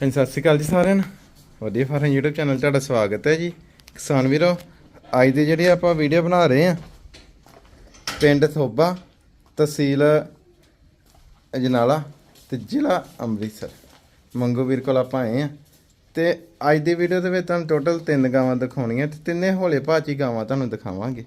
ਹਾਂਜੀ, ਸਤਿ ਸ਼੍ਰੀ ਅਕਾਲ ਜੀ ਸਾਰਿਆਂ ਨੂੰ। ਵਧੀਆ ਫਾਰਮ YouTube ਚੈਨਲ 'ਤੇ ਤੁਹਾਡਾ ਸਵਾਗਤ ਹੈ ਜੀ। ਕਿਸਾਨ ਵੀਰੋ, ਅੱਜ ਦੀ ਜਿਹੜੀ ਆਪਾਂ ਵੀਡੀਓ ਬਣਾ ਰਹੇ ਆ ਪਿੰਡ ਥੋਬਾ, ਤਹਿਸੀਲ ਅਜਨਾਲਾ ਤੇ ਜ਼ਿਲ੍ਹਾ ਅੰਮ੍ਰਿਤਸਰ। ਮੰਗੂ ਵੀਰ ਕੋਲ ਆਪਾਂ ਆਏ ਆ ਤੇ ਅੱਜ ਦੀ ਵੀਡੀਓ ਦੇ ਵਿੱਚ ਤੁਹਾਨੂੰ ਟੋਟਲ ਤਿੰਨ ਗਾਵਾਂ ਦਿਖਾਉਣੀਆਂ ਤੇ ਤਿੰਨੇ ਹੌਲੇ ਭਾਚੀ ਗਾਵਾਂ ਤੁਹਾਨੂੰ ਦਿਖਾਵਾਂਗੇ।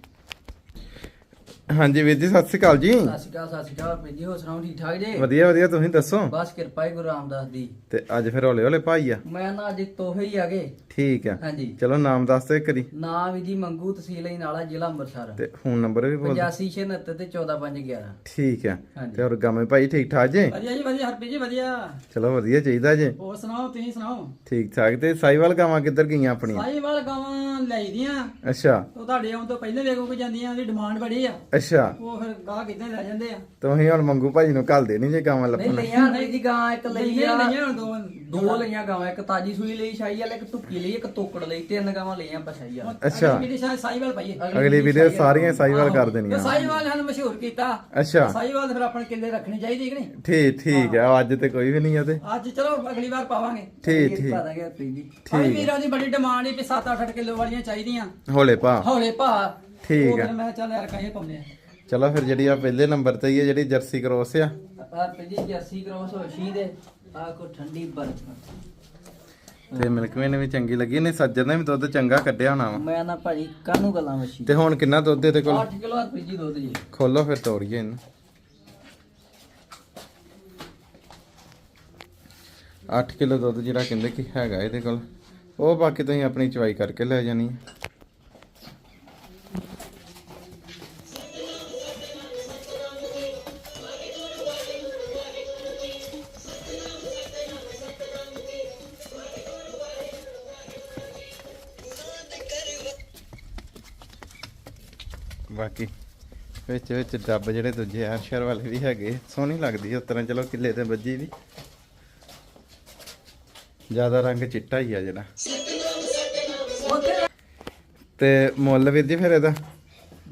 ਹਾਂਜੀ ਵੀਰ ਜੀ ਸਤਿ ਸ਼੍ਰੀ ਅਕਾਲ ਜੀ। ਸਤਿ ਸ਼੍ਰੀ ਅਕਾਲ ਸਤਿ ਸ਼੍ਰੀ ਅਕਾਲ। ਭੈਣ ਜੀ ਹੋ ਸੁਣਾਓ ਠੀਕ ਠਾਕ ਜੀ? ਵਧੀਆ ਵਧੀਆ ਤੁਸੀਂ ਦੱਸੋ? ਬਸ ਕਿਰਪਾ ਹੀ ਗੁਰੂ ਰਾਮਦਾਸ ਦੀ। ਤੇ ਅੱਜ ਫਿਰ ਹੌਲੇ ਹੌਲੇ ਭਾਈ ਆ? ਮੈਂ ਨਾ ਅੱਜ ਤੋਹਫੇ ਹੀ ਆਗੇ ਠੀਕ ਆ। ਹਾਂਜੀ। ਚਲੋ ਨਾਮ ਦੱਸ ਦਿਓ ਇੱਕ ਵਾਰੀ। ਨਾਮ ਵੀ ਜੀ ਮੰਗੂ ਤਹਿਸੀਲ ਹੀ ਨਾਲਾ ਜ਼ਿਲ੍ਹਾ ਅੰਮ੍ਰਿਤਸਰ। ਤੇ ਫੋਨ ਨੰਬਰ ਵੀ ਬੋਲ ਦਿਓ। 8569 ਤੇ 14511 ਠੀਕ ਆ। ਹਾਂਜੀ। ਤੇ ਹੋਰ ਗਾਮੇ ਭਾਈ ਠੀਕ ਠਾਕ ਜੇ? ਵਧੀਆ ਜੀ ਵਧੀਆ ਹਰਪ੍ਰੀਤ ਜੀ ਵਧੀਆ। ਚਲੋ ਵਧੀਆ ਚਾਹੀਦਾ ਜੇ। ਹੋਰ ਸੁਣਾਓ ਤੁਸੀਂ ਸੁਣਾਓ? ਠੀਕ ਠਾਕ। ਤੇ ਸਾਈਵਾਲ ਗਾਵਾਂ ਕਿੱਧਰ ਗਈਆਂ ਆਪਣੀਆਂ? ਸਾਹੀਵਾਲ ਗਾਵਾਂ ਲਈਦੀਆਂ ਅੱਛਾ। ਉਹ ਤੁਹਾਡੇ ਆਉਣ ਤੋਂ ਪਹਿਲੇ ਵੇਖੋ ਕਿ ਜਾਂਦੀਆਂ ਉਹਦੀ ਡਿਮਾਂਡ ਬੜੀ ਆ। ਅੱਛਾ। ਉਹ ਫਿਰ ਗਾਹ ਕਿੱਦਾਂ ਲੈ ਜਾਂਦੇ ਆ। ਤੁਸੀਂ ਹੁਣ ਮੰਗੂ ਭਾਈ ਨੂੰ ਘੱਲ ਦੇ ਨਹੀਂ ਜੇ ਗਾਵਾਂ ਨਹੀਂ ਲੱਭਣ। ਲਈਆਂ ਨਹੀਂ ਜੀ ਗਾਂ ਇੱਕ ਲਈ ਲਈਆਂ। ਆ ਲਈਆਂ ਹੁਣ ਦੋ। ਦੋ ਲਈਆਂ ਗਾਵਾਂ ਇੱਕ ਤਾਜੀ ਸੂਈ ਲਈ ਸ਼ਾਹੀ ਵਾਲੇ ਇੱਕ ਟੁੱਕੀ ਲਈ ਇੱਕ ਤੋਕੜ ਲਈ ਤਿੰਨ ਗਾਵਾਂ ਲਈਆਂ ਬਸਾਈ ਆ ਅੱਛਾ। ਮੇਰੀ ਸ਼ਾਇਦ ਸਾਹੀਵਾਲ ਪਾਈਏ। ਅਗਲੀ ਵੀਡੀਓ ਸਾਰੀਆਂ ਸਾਈਵਾਲ ਕਰ ਤੇ ਦੇਣੀਆਂ ਸਾਹੀਵਾਲ ਸਾਨੂੰ ਮਸ਼ਹੂਰ ਕੀਤਾ। ਅੱਛਾ। ਸਾਹੀਵਾਲ ਤੇ ਫਿਰ ਆਪਣੇ ਕਿੱਲੇ ਰੱਖਣੀ ਚਾਹੀਦੀ ਕਿ ਨਹੀਂ? ਠੀਕ ਠੀਕ ਆ। ਅੱਜ ਤੇ ਕੋਈ ਵੀ ਨਹੀਂ ਆ ਤੇ। ਅੱਜ ਚਲੋ ਅਗਲੀ ਵਾਰ ਪਾਵਾਂਗੇ। ਠੀਕ ਠੀਕ। ਪਾ ਦਾਂਗੇ ਹਰਪ੍ਰੀਤ ਜੀ ਭਾਈ ਵੀਰਾਂ ਦੀ ਬੜੀ ਡਿਮਾਂਡ ਹੈ ਵੀ 7-8 ਕਿਲੋ ਵਾਲੀਆਂ ਚਾਹੀਦੀਆਂ। ਹੌਲੇ ਭਾ ਹੌਲੇ ਭਾ ਠੀਕ ਉਹ ਆ। ਫਿਰ ਮੈਂ ਕਿਹਾ ਚੱਲ ਯਾਰ ਕਾਹੇ ਪਾਉਂਦੇ ਆ। ਚਲੋ ਫਿਰ ਜਿਹੜੀ ਆ ਪਹਿਲੇ ਨੰਬਰ ਤੇ ਹੀ ਆ ਜਿਹੜੀ ਜਰਸੀ ਕ੍ਰੋਸ ਆ। ਹਰਪ੍ਰੀਤ ਜੀ ਜਰਸੀ ਕ੍ਰੋਸ ਹੋਸ਼ੀ ਦੇ ਆ ਕੋ ਠੰਡੀ ਬਰਫ। ਤੇ ਮਿਲਕਵੇ ਨੇ ਵੀ ਚੰਗੀ ਲੱਗੀ। ਨੇ ਸੱਜਣ ਨੇ ਵੀ ਦੁੱਧ ਚੰਗਾ ਕੱਢਿਆ ਹੋਣਾ ਵਾ। ਮੈਂ ਨਾ ਭਾਜੀ ਕਾਹਨੂੰ ਗੱਲਾਂ ਵਸ਼ੀ ਤੇ ਹੁਣ ਕਿੰਨਾ ਦੁੱਧ ਇਹਦੇ ਕੋਲ? 8 ਕਿਲੋ ਹਰਪ੍ਰੀਤ ਜੀ ਦੁੱਧ ਜੀ। ਖੋਲੋ ਫਿਰ ਤੋੜੀਏ ਇਹਨੂੰ। 8 ਕਿਲੋ ਦੁੱਧ ਜਿਹੜਾ ਕਹਿੰਦੇ ਕਿ ਹੈਗਾ ਇਹਦੇ ਕੋਲ। ਉਹ ਬਾਕੀ ਤੁਸੀਂ ਆਪਣੀ ਚਵਾਈ ਕਰਕੇ ਲੈ ਜਾਣੀ ਹੈ। ਬਾਕੀ ਵਿੱਚ ਵਿੱਚ ਡੱਬ ਜਿਹੜੇ ਦੂਜੇ ਆਰਸ਼ਰ ਵਾਲੇ ਵੀ ਹੈਗੇ, ਸੋਹਣੀ ਲੱਗਦੀ ਹੈ ਉਸ ਚਲੋ ਕਿੱਲੇ ਤੇ ਵੱਜੀ ਵੀ। ਜ਼ਿਆਦਾ ਰੰਗ ਚਿੱਟਾ ਹੀ ਆ ਜਿਹੜਾ ਤੇ ਮੁੱਲ ਵੀਰ ਜੀ ਫਿਰ ਇਹਦਾ?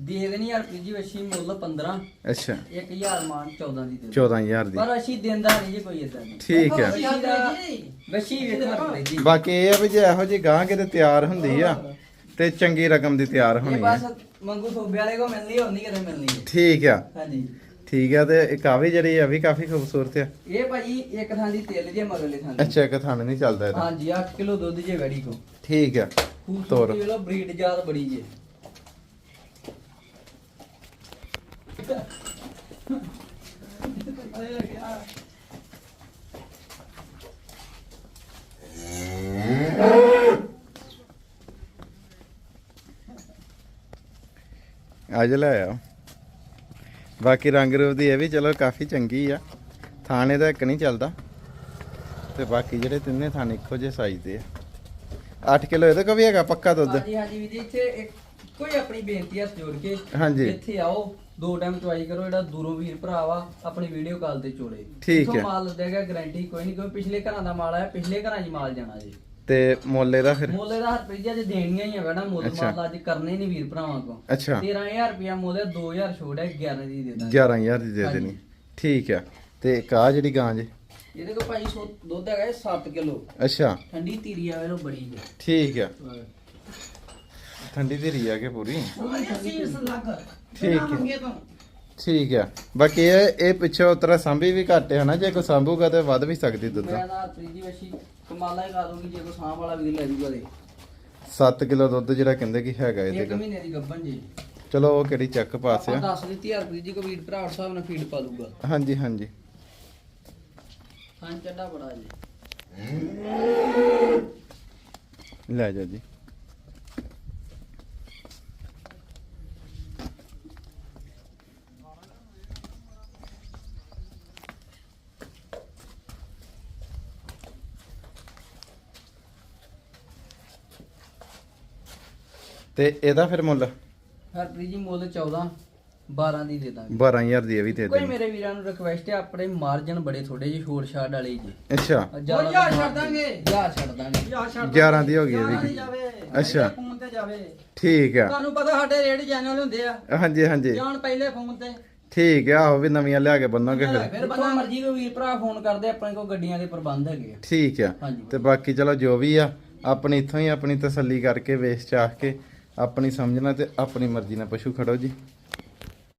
ਦੇ ਦੇਣੀ ਹਰਪ੍ਰੀਤ ਜੀ ਵਸ਼ੀ ਮੁੱਲ 15 ਅੱਛਾ। 1000 ਮਾਨ 14 ਦੀ ਦੇ 14000 ਦੀ। ਪਰ ਅਸੀਂ ਦਿੰਦਾ ਨਹੀਂ ਜੀ ਕੋਈ ਇਦਾਂ ਦੀ ਠੀਕ ਹੈ। ਵਸ਼ੀ ਜੀ। ਬਾਕੀ ਇਹ ਆ ਵੀ ਜੇ ਇਹੋ ਗਾਂ ਕਿਤੇ ਤਿਆਰ ਹੁੰਦੀ ਆ ਤੇ ਚੰਗੀ ਰਕਮ ਦੀ ਤਿਆਰ ਹੋਣੀ ਆ। ਬਸ ਮੰਗੂ ਸੋਬੇ ਵਾਲੇ ਕੋ ਮਿਲਦੀ ਹੋਰ ਨਹੀਂ ਕਿਤੇ ਮਿਲਣੀ ਹੈ। ਠੀਕ ਆ। ਹਾਂਜੀ। ਠੀਕ ਆ ਤੇ ਆ ਵੀ ਜਿਹੜੀ ਆ ਵੀ ਕਾਫੀ ਖੂਬਸੂਰਤ ਆ। ਇਹ ਭਾਜੀ ਇੱਕ ਥਾਂ ਦੀ ਤੇਲ ਜੇ ਮਗਰਲੇ ਥਾਂ ਦੀ। ਅੱਛਾ ਇੱਕ ਥਣ ਨਹੀਂ ਚੱਲਦਾ ਇਹਦਾ ਹਾਂਜੀ 8 ਕਿਲੋ ਦੁੱਧ ਜੇ ਵੈੜੀ ਕੋ। ਠੀਕ ਆ ਤੋਰ। ਖੂਬਸੂਰਤੀ ਵੇਲੋ ਬਰੀਡ ਜਾਤ ਬੜੀ ਜੇ। ਅੱਜ ਲੈ ਆ ਬਾਕੀ ਰੰਗ ਰੂਪ ਦੀ ਇਹ ਵੀ ਚਲੋ ਕਾਫੀ ਚੰਗੀ ਆ। ਥਾਣੇ ਦਾ ਇੱਕ ਨਹੀਂ ਚੱਲਦਾ। ਤੇ ਬਾਕੀ ਜਿਹੜੇ ਤਿੰਨੇ ਥਾਣੇ ਇੱਕੋ ਜਿਹੇ ਸਾਈਜ਼ ਦੇ ਆ। 8 ਕਿਲੋ ਇਹਦੇ ਕੋ ਵੀ ਹੈਗਾ ਪੱਕਾ ਦੁੱਧ। ਹਾਂਜੀ ਹਾਂਜੀ ਵੀ ਜੀ ਇੱਥੇ ਇੱਕ ਕੋਈ ਆਪਣੀ ਬੇਨਤੀ ਹੱਥ ਜੋੜ ਕੇ। ਹਾਂਜੀ। ਇੱਥੇ ਆਓ ਦੋ ਟਾਈਮ ਟਰਾਈ ਕਰੋ ਜਿਹੜਾ ਦੂਰੋਂ ਵੀਰ ਭਰਾ ਵਾ ਆਪਣੀ ਵੀਡੀਓ ਕਾਲ ਤੇ ਚੋੜੇ ਠੀਕ ਹੈ। ਮਾਲ ਦੇਗਾ ਗਾਰੰਟੀ ਕੋਈ ਨਹੀਂ ਕੋਈ ਪਿਛਲੇ ਘਰਾਂ ਦਾ ਮਾਲ ਆਇਆ ਪਿਛਲੇ ਘਰਾਂ 'ਚ ਮਾਲ ਜਾਣਾ ਜੀ। ਤੇ ਮੁੱਲ ਇਹਦਾ ਫਿਰ? ਮੁੱਲ ਇਹਦਾ ਹਰਪ੍ਰੀਤ ਜੀ ਅੱਜ ਦੇਣੀਆਂ ਹੀ ਆ ਵੈਣਾ ਮੁੱਲ ਅੱਛਾ। ਮਾਲ ਅੱਜ ਕਰਨੇ ਨਹੀਂ ਵੀਰ ਭਰਾਵਾਂ ਕੋ ਅੱਛਾ। 13000 ਰੁਪਿਆ ਮੁੱਲ ਹੈ 2000 ਛੋੜ ਹੈ 11 ਦੀ ਦੇ ਦਾਂਗੇ। 11000 ਦੀ ਦੇ ਹਾਂਜੀ। ਦੇਣੀ। ਠੀਕ ਆ। ਤੇ ਇੱਕ ਆ ਜਿਹੜੀ ਗਾਂ ਜੇ? ਇਹਦੇ ਕੋ ਭਾਈ ਸੌ- ਦੁੱਧ ਹੈਗਾ 7 ਕਿਲੋ। ਅੱਛਾ। ਠੰਡੀ ਧੀਰੀ ਆਵੇ ਲੋ ਬੜੀ ਹੈ ਠੀਕ ਆ। ਠੰਡੀ ਦੀ ਰੀ ਆ ਕੇ ਪੂਰੀ। ਠੀਕ ਹੈ ਠੀਕ ਆ। ਬਾਕੀ ਇਹ ਇਹ ਪਿੱਛੋਂ ਉਤਰਾ ਸਾਂਭੀ ਵੀ ਘੱਟ ਹੈ ਨਾ ਜੇ ਕੋਈ ਸਾਂਭੂਗਾ ਤੇ ਵੱਧ ਵੀ ਸਕਦੀ ਦੁੱਧ। ਮੈਂ ਤਾਂ ਹਰਪ੍ਰੀਤ ਜੀ ਵਸ਼ੀ ਕਮਾਲਾ ਹੀ ਲਾ ਦੂੰਗੀ ਜੇ ਕੋ ਸਾਂਭ ਵਾਲਾ ਵੀਰ ਲੈ ਜੂਗਾ ਦੇ 7 ਕਿਲੋ ਦੁੱਧ ਜਿਹੜਾ ਕਹਿੰਦੇ ਕਿ ਹੈਗਾ ਇਹਦੇ ਇੱਕ ਕੋਲ। ਮਹੀਨੇ ਦੀ ਗੱਭਣ ਜੀ। ਚਲੋ ਉਹ ਕਿਹੜੀ ਚੱਕ ਪਾਸ ਆਪਾਂ ਆ ਦੱਸ ਦਿੱਤੀ ਹਰਪ੍ਰੀਤ ਜੀ ਕੋ ਵੀਰ ਭਰਾ ਉਸ ਹਿਸਾਬ ਨਾਲ ਫੀਡ ਪਾ ਦੂਗਾ ਹਾਂਜੀ ਹਾਂਜੀ। ਹਾਂ ਚੱਡਾ ਬੜਾ ਜੀ। ਲੈ ਜਾ ਜੀ। ਤੇ ਇਹਦਾ ਫਿਰ ਮੁੱਲ? ਹਰਪ੍ਰੀਤ ਜੀ ਮੁੱਲ 14 12 ਦੀ ਦੇ ਦਾਂਗੇ। 12000 ਦੀ ਇਹ ਵੀ ਦੇ ਕੋਈ ਦੇ ਮੇਰੇ ਵੀਰਾਂ ਨੂੰ ਰਿਕਵੈਸਟ ਹੈ ਆਪਣੇ ਮਾਰਜਨ ਬੜੇ ਥੋੜੇ ਜਿਹੇ ਛੋੜ ਛਾੜ ਵਾਲੇ ਜੀ। ਅੱਛਾ। ਜ਼ਿਆਦਾ ਉਹ ਛੱਡ ਦਾਂਗੇ। ਯਾਰ ਛੱਡ ਦਾਂਗੇ। ਯਾਰ ਛੱਡ 11 ਦੀ ਹੋ ਗਈ ਇਹ ਵੀ। ਅੱਛਾ। ਫੋਨ ਤੇ ਜਾਵੇ। ਠੀਕ ਆ। ਤੁਹਾਨੂੰ ਪਤਾ ਸਾਡੇ ਰੇਟ ਚੈਨਲ ਹੁੰਦੇ ਆ। ਹਾਂਜੀ ਹਾਂਜੀ। ਜਾਣ ਪਹਿਲੇ ਫੋਨ ਤੇ। ਠੀਕ ਆ ਆਹੋ ਵੀ ਨਵੀਆਂ ਲਿਆ ਕੇ ਬੰਨੋਗੇ ਫਿਰ। ਫਿਰ ਬੰਦਾ ਮਰਜ਼ੀ ਕੋਈ ਵੀਰ ਭਰਾ ਫੋਨ ਕਰਦੇ ਆਪਣੇ ਕੋਲ ਗੱਡੀਆਂ ਦੇ ਪ੍ਰਬੰਧ ਹੈਗੇ ਆ। ਠੀਕ ਆ। ਹਾਂਜੀ। ਤੇ ਬਾਕੀ ਚਲੋ ਜੋ ਵੀ ਆ ਆਪਣੀ ਇੱਥੋਂ ਹੀ ਆਪਣੀ ਤਸੱਲੀ ਕਰਕੇ ਵੇਚ ਚਾਹ ਕੇ ਆਪਣੀ ਸਮਝਣਾ ਤੇ ਆਪਣੀ ਮਰਜ਼ੀ ਨਾਲ ਪਸ਼ੂ ਖੜੋ ਜੀ।